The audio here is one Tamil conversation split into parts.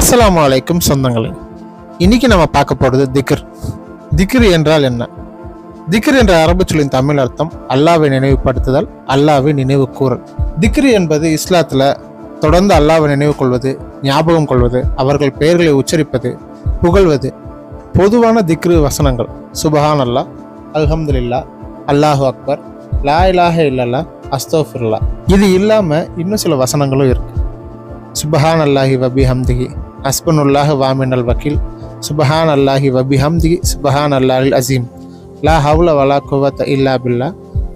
அஸ்லாம் வலைக்கும் சொந்தங்களே. இன்னைக்கு நம்ம பார்க்க போறது திக்ர். திக்ர் என்றால் என்ன? திக்ர் என்ற அரபு சொல்லின் தமிழ் அர்த்தம் அல்லாவை நினைவுபடுத்துதல் அல்லாவை நினைவு கூறல் திக்ர் என்பது இஸ்லாத்துல தொடர்ந்து அல்லாவை நினைவு கொள்வது ஞாபகம் கொள்வது அவர்கள் பெயர்களை உச்சரிப்பது புகழ்வது பொதுவான திக்ரு வசனங்கள். சுபஹான் அல்லாஹ் அல்ஹம்துலில்லா அல்லாஹு அக்பர் லா இலாஹ இல்லல்லா அஸ்தோஃபிருல்லா. இது இல்லாமல் இன்னும் சில வசனங்களும் இருக்கு. சுபஹான் அல்லாஹி வபி ஹம்திகி ஹஸ்பனுல்லாஹ் வாமினல் வக்கீல். சுபஹான் அல்லாஹி வபி ஹம்திகி சுபஹான் அல்லாஹில் அசீம். லா ஹவுல வலா குவத் இல்லா பில்லா.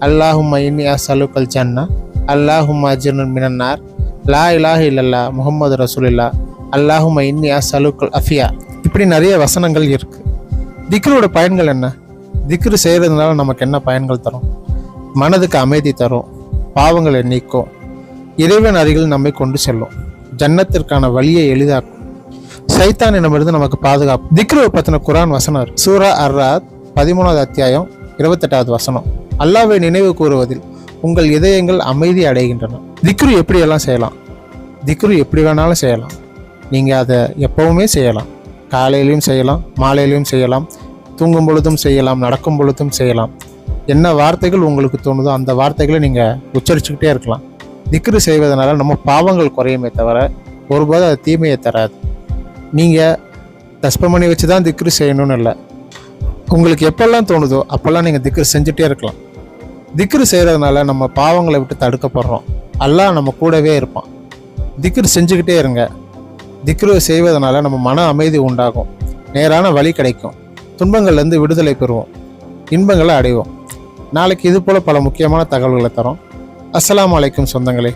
அல்லாஹும்ம இன்னி அசலுக்கல் ஜன்னா. அல்லாஹும்ம அஜிர்னன் மினன்னார் லா இலாஹ இல்லல்லா முகமது ரசூலில்லா அல்லாஹும்ம இன்னி அசலுக்கல் அஃபியா. இப்படி நிறைய வசனங்கள் இருக்குது திக்ரோட பயன்கள் என்ன? திக்ரு செய்கிறதுனால நமக்கு என்ன பயன்கள் தரும்? மனதுக்கு அமைதி தரும். பாவங்களை நீக்கும். இறைவன் அருகில் நம்மை கொண்டு செல்லும். ஜன்னத்திற்கான வழியை எளிதாக்கும். சைத்தானிடமிருந்து நமக்கு பாதுகாப்பு. திக்ருவை பற்றின குரான் வசனர் சூரா அர்ராத் பதிமூணாவது அத்தியாயம் இருபத்தெட்டாவது வசனம். அல்லாவை நினைவு கூறுவதில் உங்கள் இதயங்கள் அமைதி அடைகின்றன. திக்ரு எப்படியெல்லாம் செய்யலாம்? திக்ரு எப்படி வேணாலும் செய்யலாம். நீங்கள் அதை எப்பவுமே செய்யலாம். காலையிலையும் செய்யலாம் மாலையிலையும் செய்யலாம் தூங்கும் பொழுதும் செய்யலாம் நடக்கும் பொழுதும் செய்யலாம். என்ன வார்த்தைகள் உங்களுக்கு தோணுதோ அந்த வார்த்தைகளை நீங்கள் உச்சரிச்சுக்கிட்டே இருக்கலாம். திக்ரு செய்வதனால நம்ம பாவங்கள் குறையுமே தவிர ஒருபோதும் அது தீமையை தராது. நீங்கள் தஸ்பமணி வச்சு தான் திக்ரு செய்யணும்னு இல்லை. உங்களுக்கு எப்பெல்லாம் தோணுதோ அப்போல்லாம் நீங்கள் திக்ரு செஞ்சுட்டே இருக்கலாம். திக்ரு செய்கிறதுனால நம்ம பாவங்களை விட்டு தடுக்கப்படுறோம். எல்லாம் நம்ம கூடவே இருப்பான். திக்ரு செஞ்சுக்கிட்டே இருங்க. திக்ரு செய்வதனால நம்ம மன அமைதி உண்டாகும். நேரான வழி கிடைக்கும். துன்பங்கள்லேருந்து விடுதலை பெறுவோம். இன்பங்களை அடைவோம். நாளைக்கு இது போல் பல முக்கியமான தகவல்களை தரோம். അസ്സലാമലൈക്കും സ്വന്തങ്ങളെ.